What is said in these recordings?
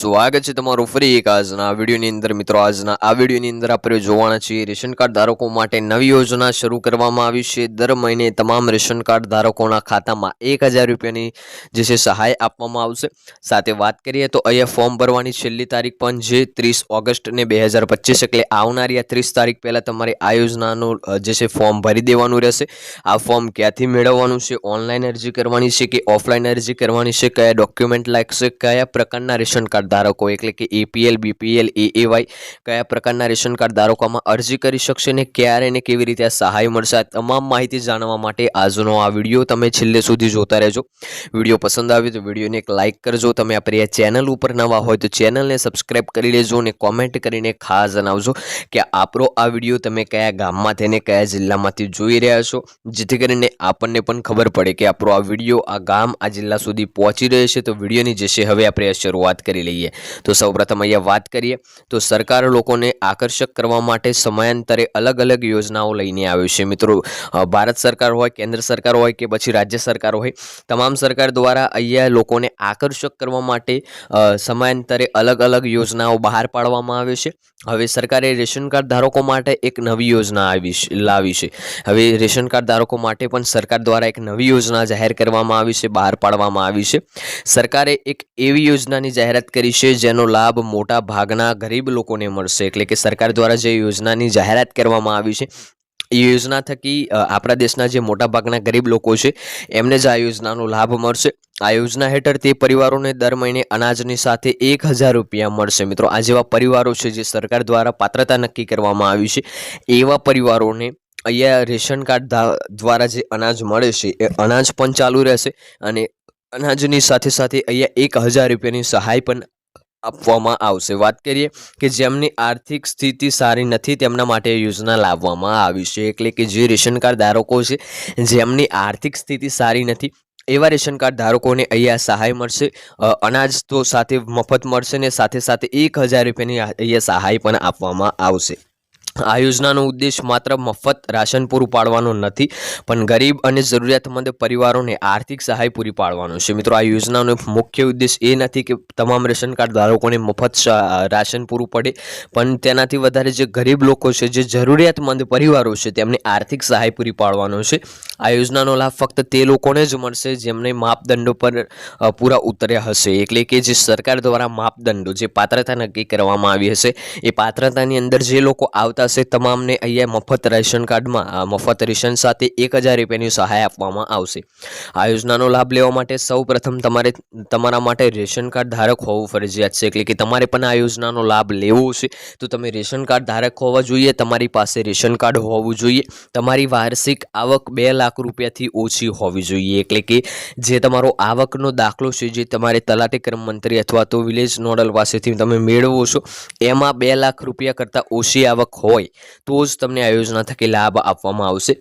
સ્વાગત છે તમારું ફરી એક આજના વિડીયોની અંદર. મિત્રો, આજના આ વિડીયોની અંદર આપણે જોવાના છીએ રેશન કાર્ડ ધારકો માટે નવી યોજના શરૂ કરવામાં આવી છે. દર મહિને તમામ રેશન કાર્ડ ધારકોના ખાતામાં એક હજાર રૂપિયાની જે છે સહાય આપવામાં આવશે. સાથે વાત કરીએ તો અહીંયા ફોર્મ ભરવાની છેલ્લી તારીખ પણ જે ત્રીસ ઓગસ્ટ ને બે હજાર પચીસ, એટલે આવનારી આ ત્રીસ તારીખ પહેલાં તમારે આ યોજનાનું જે છે ફોર્મ ભરી દેવાનું રહેશે. આ ફોર્મ ક્યાંથી મેળવવાનું છે, ઓનલાઈન અરજી કરવાની છે કે ઓફલાઈન અરજી કરવાની છે, કયા ડોક્યુમેન્ટ લાગશે, કયા પ્રકારના રેશન કાર્ડ ધારકો એટલે કે એપીએલ બીપીએલ એએવાય કયા પ્રકારના રેશન કાર્ડ ધારકોમાં અરજી કરી શકશે ને ક્યારે ને કેવી રીતે સહાય મળશે? આ તમામ માહિતી જાણવા માટે આજનો આ વીડિયો તમે છેલ્લે સુધી જોતા રહેજો. વીડિયો પસંદ આવ્યો તો વિડીયોને એક લાઇક કરજો. તમે આપણી આ ચેનલ ઉપર નવા હોય તો ચેનલને સબસ્ક્રાઈબ કરી લેજો અને કોમેન્ટ કરીને ખાસ જણાવજો કે આપણો આ વીડિયો તમે કયા ગામમાંથી અને કયા જિલ્લામાંથી જોઈ રહ્યા છો? જેથી કરીને આપણને પણ ખબર પડે કે આપણો આ વીડિયો આ ગામ, આ જિલ્લા સુધી પહોંચી રહ્યો છે. તો વિડીયોની જે છે, હવે આપણે શરૂઆત કરી લઈએ. તો સૌપ્રથમ અહીંયા વાત કરીએ, તો સરકાર લોકોને આકર્ષક કરવા માટે સમયાંતરે અલગ અલગ યોજનાઓ લઈને આવ્યું છે. મિત્રો ભારત સરકાર હોય, કેન્દ્ર સરકાર હોય કે પછી રાજ્ય સરકાર હોય, તમામ સરકાર દ્વારા અહીંયા લોકોને આકર્ષક કરવા માટે સમયાંતરે અલગ અલગ યોજનાઓ બહાર પાડવામાં આવે છે. હવે સરકારે રેશન કાર્ડ ધારકો માટે એક નવી યોજના આવી લાવી છે. હવે રેશન કાર્ડ ધારકો માટે પણ સરકાર દ્વારા એક નવી યોજના જાહેર કરવામાં આવી છે, બહાર પાડવામાં આવી છે. સરકારે એક એવી યોજનાની જાહેરાત કરી છે જેનો લાભ મોટા ભાગના ગરીબ લોકોને મળશે. એટલે કે સરકાર દ્વારા જે યોજનાની જાહેરાત કરવામાં આવી છે યોજના થકી આપણા દેશના જે મોટા ભાગના ગરીબ લોકો છે, એમને જ આ યોજનાનો લાભ મળશે. આ યોજના હેઠળ તે પરિવારોને દર મહિને અનાજની સાથે એક હજાર રૂપિયા મળશે. મિત્રો, આ જેવા પરિવારો છે જે સરકાર દ્વારા પાત્રતા નક્કી કરવામાં આવી છે, એવા પરિવારોને અહીંયા રેશન કાર્ડ દ્વારા જે અનાજ મળે છે, એ અનાજ પણ ચાલુ રહેશે અને અનાજની સાથે સાથે અહીંયા એક હજાર રૂપિયાની સહાય પણ આપવામાં આવશે. વાત કરીએ કે જેમની આર્થિક સ્થિતિ સારી નથી, તેમના માટે યોજના લાવવામાં આવી છે. એટલે કે જે રેશન કાર્ડ ધારકો છે, જેમની આર્થિક સ્થિતિ સારી નથી, એવા રેશન કાર્ડ ધારકોને અહીંયા સહાય મળશે. અનાજ તો સાથે મફત મળશે ને સાથે સાથે એક હજાર રૂપિયાની અહીંયા સહાય પણ આપવામાં આવશે. આ યોજનાનો ઉદ્દેશ માત્ર મફત રાશન પૂરું પાડવાનો નથી, પણ ગરીબ અને જરૂરિયાતમંદ પરિવારોને આર્થિક સહાય પૂરી પાડવાનો છે. મિત્રો, આ યોજનાનો મુખ્ય ઉદ્દેશ એ નથી કે તમામ રેશન કાર્ડ ધારકોને મફત રાશન પૂરું પડે, પણ તેનાથી વધારે જે ગરીબ લોકો છે, જે જરૂરિયાતમંદ પરિવારો છે, તેમને આર્થિક સહાય પૂરી પાડવાનો છે. આ યોજનાનો લાભ ફક્ત તે લોકોને જ મળશે જેમને માપદંડો પર પૂરા ઉતર્યા હશે. એટલે કે જે સરકાર દ્વારા માપદંડો જે પાત્રતા નક્કી કરવામાં આવી હશે, એ પાત્રતાની અંદર જે લોકો આવતા હશે તમામને અહીંયા મફત રેશન કાર્ડમાં મફત રેશન સાથે એક હજાર રૂપિયાની સહાય આપવામાં આવશે. આ યોજનાનો લાભ લેવા માટે સૌ તમારે, તમારા માટે રેશન કાર્ડ ધારક હોવું ફરજિયાત છે. એટલે કે તમારે પણ આ યોજનાનો લાભ લેવો છે. તો તમે રેશન કાર્ડ ધારક હોવા જોઈએ, તમારી પાસે રેશન કાર્ડ હોવું જોઈએ. તમારી વાર્ષિક આવક બે લાખ રૂપિયાથી ઓછી હોવી જોઈએ. એટલે કે જે તમારો આવકનો દાખલો છે, જે તમારે તલાટી કર્મ મંત્રી અથવા તો વિલેજ નોડલ પાસેથી તમે મેળવો છો, એમાં બે લાખ રૂપિયા કરતાં ઓછી આવક હોય તો જ તમને આ યોજના થકી લાભ આપવામાં આવશે.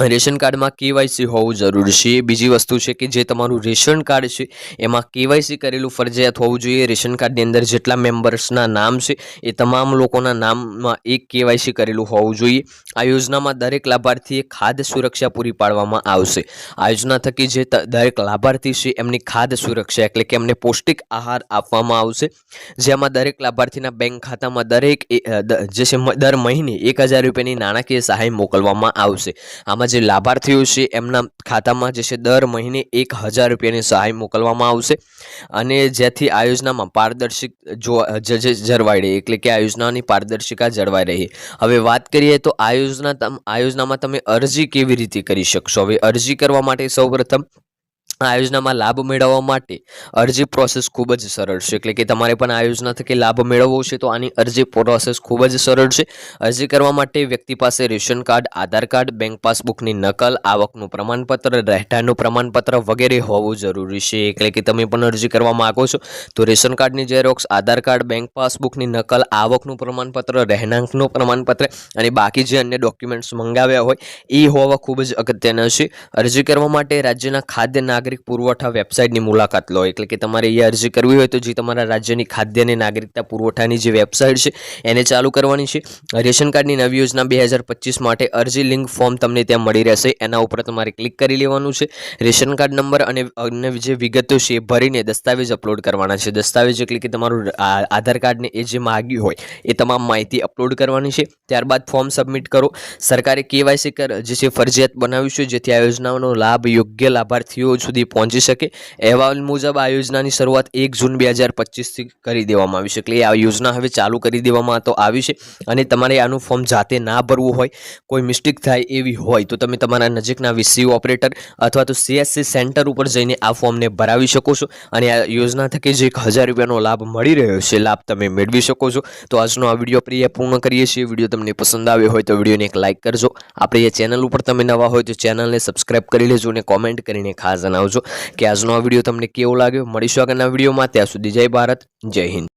રેશન કાર્ડમાં કેવાયસી હોવું જરૂરી છે. બીજી વસ્તુ છે કે જે તમારું રેશન કાર્ડ છે, એમાં કેવાયસી કરેલું ફરજિયાત હોવું જોઈએ. રેશન કાર્ડની અંદર જેટલા મેમ્બર્સના નામ છે, એ તમામ લોકોના નામમાં એક કેવાયસી કરેલું હોવું જોઈએ. આ યોજનામાં દરેક લાભાર્થીએ ખાદ્ય સુરક્ષા પૂરી પાડવામાં આવશે. આ યોજના થકી જે દરેક લાભાર્થી છે, એમની ખાદ્ય સુરક્ષા એટલે કે એમને પૌષ્ટિક આહાર આપવામાં આવશે. જેમાં દરેક લાભાર્થીના બેંક ખાતામાં દરેક એ- જે છે દર મહિને એક હજાર રૂપિયાની નાણાકીય સહાય મોકલવામાં આવશે. આમાં જે લાભાર્થીઓ છે, એમના ખાતામાં જે છે, દર મહિને એક હજાર રૂપિયાની સહાય મોકલવામાં આવશે. અને જેથી આ યોજનામાં પારદર્શિક જો જળવાઈ રહે, એટલે કે આ યોજનાની પારદર્શિકા જળવાઈ રહે. હવે વાત કરીએ તો આ યોજના આ યોજનામાં તમે અરજી કેવી રીતે કરી શકશો? હવે અરજી કરવા માટે સૌપ્રથમ આ યોજનામાં લાભ મેળવવા માટે અરજી પ્રોસેસ ખૂબ જ સરળ છે. એટલે કે તમારે પણ આ યોજના થકી લાભ મેળવવો છે, તો આની અરજી પ્રોસેસ ખૂબ જ સરળ છે. અરજી કરવા માટે વ્યક્તિ પાસે ration card, Aadhaar card, bank પાસબુકની નકલ, આવકનું પ્રમાણપત્ર, રહેઠાણનું પ્રમાણપત્ર વગેરે હોવું જરૂરી છે. એટલે કે તમે પણ અરજી કરવા માગો છો, તો રેશન કાર્ડની ઝેરોક્સ આધાર કાર્ડ, બેંક પાસબુકની નકલ, આવકનું પ્રમાણપત્ર, રહેણાંકનું પ્રમાણપત્ર અને બાકી જે અન્ય ડોક્યુમેન્ટ્સ મંગાવ્યા હોય, એ હોવા ખૂબ જ અગત્યના છે. અરજી કરવા માટે રાજ્યના ખાદ્ય નાગરિક નાગરિક પુરવઠા વેબસાઇટની મુલાકાત લો. એટલે કે તમારે એ અરજી કરવી હોય તો જે તમારા રાજ્યની ખાદ્ય અને નાગરિકતા પુરવઠાની જે વેબસાઇટ છે, એને ચાલુ કરવાની છે. રેશન કાર્ડની નવી યોજના બે હજાર પચીસ માટે અરજી લિંક ફોર્મ તમને ત્યાં મળી રહેશે. એના ઉપર તમારે ક્લિક કરી લેવાનું છે. રેશન કાર્ડ નંબર અને અન્ય જે વિગતો છે એ ભરીને દસ્તાવેજ અપલોડ કરવાના છે. દસ્તાવેજ એટલે કે તમારું આધાર કાર્ડને એ જે માગ્યું હોય, એ તમામ માહિતી અપલોડ કરવાની છે. ત્યારબાદ ફોર્મ સબમિટ કરો. સરકારે કેવાયસી જે છે ફરજિયાત બનાવ્યું છે, જેથી આ યોજનાઓનો લાભ યોગ્ય લાભાર્થીઓ સુધી પહોંચી શકે. અહેવાલ મુજબ આ યોજનાની શરૂઆત એક જૂન બે હજાર પચીસથી કરી દેવામાં આવી છે. એટલે આ યોજના હવે ચાલુ કરી દેવામાં તો આવી છે અને તમારે આનું ફોર્મ જાતે ના ભરવું હોય, કોઈ મિસ્ટેક થાય એવી હોય, તો તમે તમારા નજીકના વીસીયુ ઓપરેટર અથવા તો સીએસસી સેન્ટર ઉપર જઈને આ ફોર્મને ભરાવી શકો છો અને આ યોજના થકી જે એક હજાર રૂપિયાનો લાભ મળી રહ્યો છે. લાભ તમે મેળવી શકો છો. તો આજનો આ વીડિયો પ્રિય પૂર્ણ કરીએ છીએ. વીડિયો તમને પસંદ આવ્યો હોય તો વિડીયોને એક લાઇક કરજો. આપણે એ ચેનલ ઉપર તમે નવા હોય તો ચેનલને સબસ્ક્રાઇબ કરી લેજો અને કોમેન્ટ કરીને ખાસ જણાવજો કે આજનો આ વીડિયો તમને કેવો લાગ્યો? મળીશું આગળના વિડીયોમાં. ત્યાં સુધી જય ભારત, જય હિન્દ.